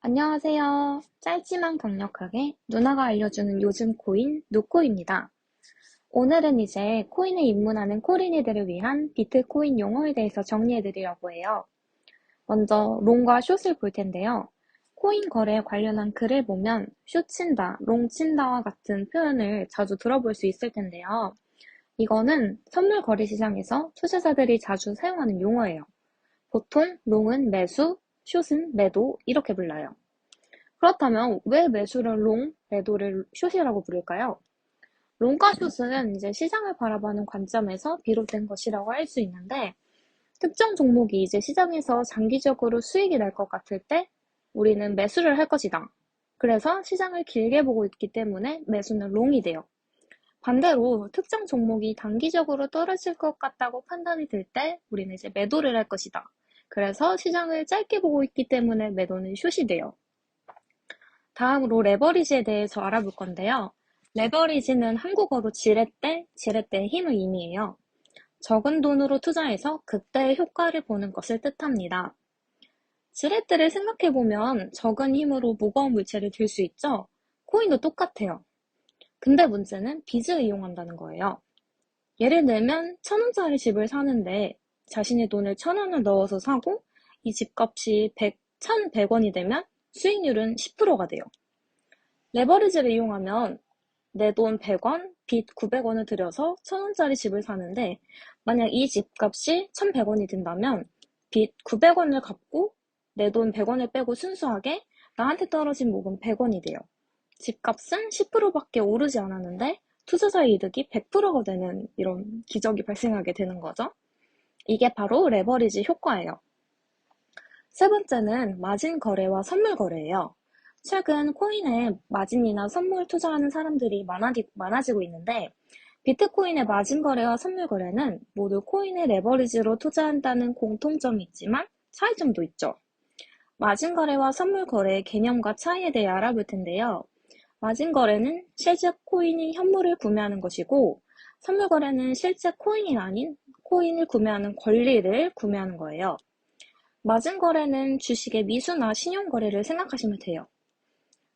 안녕하세요. 짧지만 강력하게 누나가 알려주는 요즘 코인 누코입니다. 오늘은 이제 코인에 입문하는 코린이들을 위한 비트코인 용어에 대해서 정리해 드리려고 해요. 먼저 롱과 숏을 볼 텐데요. 코인 거래에 관련한 글을 보면 숏 친다, 롱 친다와 같은 표현을 자주 들어볼 수 있을 텐데요. 이거는 선물 거래 시장에서 투자자들이 자주 사용하는 용어예요. 보통 롱은 매수, 숏은 매도 이렇게 불러요. 그렇다면 왜 매수를 롱, 매도를 숏이라고 부를까요? 롱과 숏은 이제 시장을 바라보는 관점에서 비롯된 것이라고 할 수 있는데 특정 종목이 이제 시장에서 장기적으로 수익이 날 것 같을 때 우리는 매수를 할 것이다. 그래서 시장을 길게 보고 있기 때문에 매수는 롱이 돼요. 반대로 특정 종목이 단기적으로 떨어질 것 같다고 판단이 들 때 우리는 이제 매도를 할 것이다. 그래서 시장을 짧게 보고 있기 때문에 매도는 숏이 돼요. 다음으로 레버리지에 대해서 알아볼 건데요. 레버리지는 한국어로 지렛대, 지렛대의 힘을 의미해요. 적은 돈으로 투자해서 극대의 효과를 보는 것을 뜻합니다. 지렛대를 생각해보면 적은 힘으로 무거운 물체를 들 수 있죠? 코인도 똑같아요. 근데 문제는 빚을 이용한다는 거예요. 예를 들면 천원짜리 집을 사는데 자신의 돈을 천 원을 넣어서 사고 이 집값이 100, 1100원이 되면 수익률은 10%가 돼요. 레버리지를 이용하면 내 돈 100원, 빚 900원을 들여서 1000원짜리 집을 사는데 만약 이 집값이 1100원이 된다면 빚 900원을 갚고 내 돈 100원을 빼고 순수하게 나한테 떨어진 목은 100원이 돼요. 집값은 10%밖에 오르지 않았는데 투자자의 이득이 100%가 되는 이런 기적이 발생하게 되는 거죠. 이게 바로 레버리지 효과예요. 세 번째는 마진 거래와 선물 거래예요. 최근 코인에 마진이나 선물 투자하는 사람들이 많아지, 많아지고 있는데 비트코인의 마진 거래와 선물 거래는 모두 코인의 레버리지로 투자한다는 공통점이 있지만 차이점도 있죠. 마진 거래와 선물 거래의 개념과 차이에 대해 알아볼 텐데요. 마진 거래는 실제 코인이 현물을 구매하는 것이고 선물 거래는 실제 코인이 아닌 코인을 구매하는 권리를 구매하는 거예요. 마진 거래는 주식의 미수나 신용 거래를 생각하시면 돼요.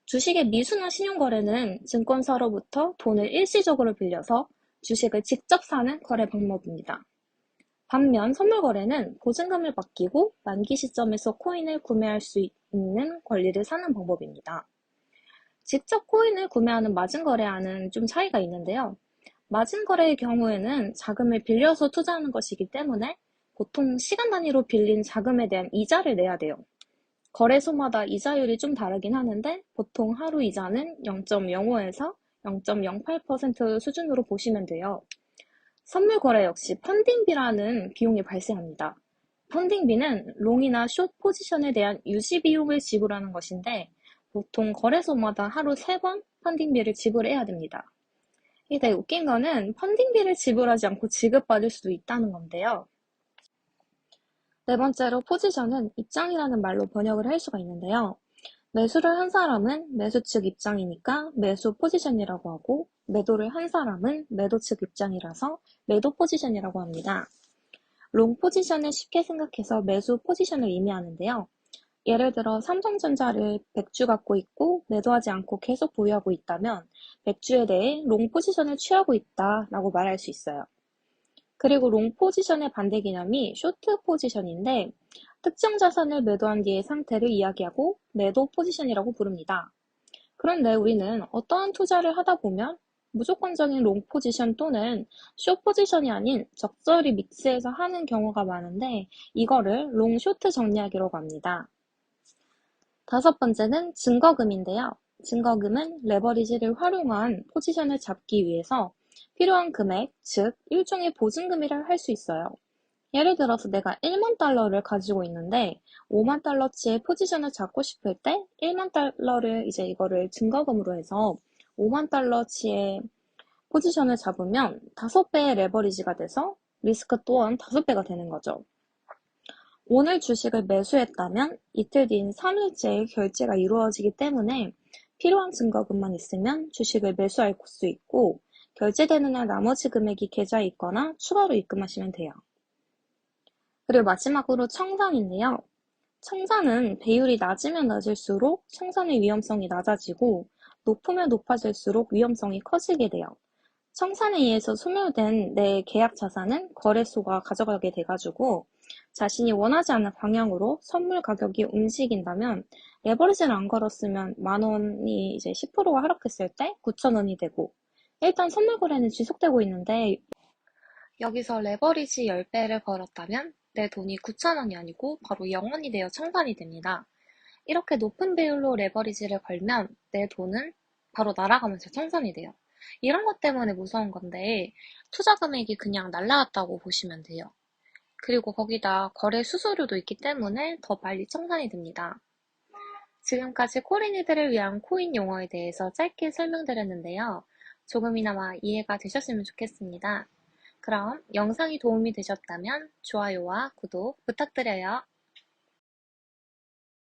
주식의 미수나 신용 거래는 증권사로부터 돈을 일시적으로 빌려서 주식을 직접 사는 거래 방법입니다. 반면 선물 거래는 보증금을 맡기고 만기 시점에서 코인을 구매할 수 있는 권리를 사는 방법입니다. 직접 코인을 구매하는 마진 거래와는 좀 차이가 있는데요. 마진 거래의 경우에는 자금을 빌려서 투자하는 것이기 때문에 보통 시간 단위로 빌린 자금에 대한 이자를 내야 돼요. 거래소마다 이자율이 좀 다르긴 하는데 보통 하루 이자는 0.05에서 0.08% 수준으로 보시면 돼요. 선물 거래 역시 펀딩비라는 비용이 발생합니다. 펀딩비는 롱이나 숏 포지션에 대한 유지 비용을 지불하는 것인데 보통 거래소마다 하루 3번 펀딩비를 지불해야 됩니다. 이게 되게 웃긴 거는 펀딩비를 지불하지 않고 지급받을 수도 있다는 건데요. 네 번째로 포지션은 입장이라는 말로 번역을 할 수가 있는데요. 매수를 한 사람은 매수 측 입장이니까 매수 포지션이라고 하고 매도를 한 사람은 매도 측 입장이라서 매도 포지션이라고 합니다. 롱 포지션을 쉽게 생각해서 매수 포지션을 의미하는데요. 예를 들어 삼성전자를 100주 갖고 있고 매도하지 않고 계속 보유하고 있다면 100주에 대해 롱 포지션을 취하고 있다라고 말할 수 있어요. 그리고 롱 포지션의 반대 개념이 쇼트 포지션인데 특정 자산을 매도한 뒤의 상태를 이야기하고 매도 포지션이라고 부릅니다. 그런데 우리는 어떠한 투자를 하다 보면 무조건적인 롱 포지션 또는 쇼 포지션이 아닌 적절히 믹스해서 하는 경우가 많은데 이거를 롱 쇼트 정리하기로 합니다. 다섯 번째는 증거금인데요. 증거금은 레버리지를 활용한 포지션을 잡기 위해서 필요한 금액, 즉 일종의 보증금이라 할 수 있어요. 예를 들어서 내가 1만 달러를 가지고 있는데 5만 달러치의 포지션을 잡고 싶을 때 1만 달러를 이제 이거를 증거금으로 해서 5만 달러치의 포지션을 잡으면 5배의 레버리지가 돼서 리스크 또한 5배가 되는 거죠. 오늘 주식을 매수했다면 이틀 뒤인 3일째에 결제가 이루어지기 때문에 필요한 증거금만 있으면 주식을 매수할 수 있고 결제되는 날 나머지 금액이 계좌에 있거나 추가로 입금하시면 돼요. 그리고 마지막으로 청산인데요. 청산은 배율이 낮으면 낮을수록 청산의 위험성이 낮아지고 높으면 높아질수록 위험성이 커지게 돼요. 청산에 의해서 소멸된 내 계약 자산은 거래소가 가져가게 돼가지고 자신이 원하지 않는 방향으로 선물 가격이 움직인다면 레버리지를 안 걸었으면 만 원이 이제 10%가 하락했을 때 9천 원이 되고 일단 선물 거래는 지속되고 있는데 여기서 레버리지 10배를 걸었다면 내 돈이 9천 원이 아니고 바로 0원이 되어 청산이 됩니다. 이렇게 높은 배율로 레버리지를 걸면 내 돈은 바로 날아가면서 청산이 돼요. 이런 것 때문에 무서운 건데 투자 금액이 그냥 날라갔다고 보시면 돼요. 그리고 거기다 거래 수수료도 있기 때문에 더 빨리 청산이 됩니다. 지금까지 코린이들을 위한 코인 용어에 대해서 짧게 설명드렸는데요. 조금이나마 이해가 되셨으면 좋겠습니다. 그럼 영상이 도움이 되셨다면 좋아요와 구독 부탁드려요.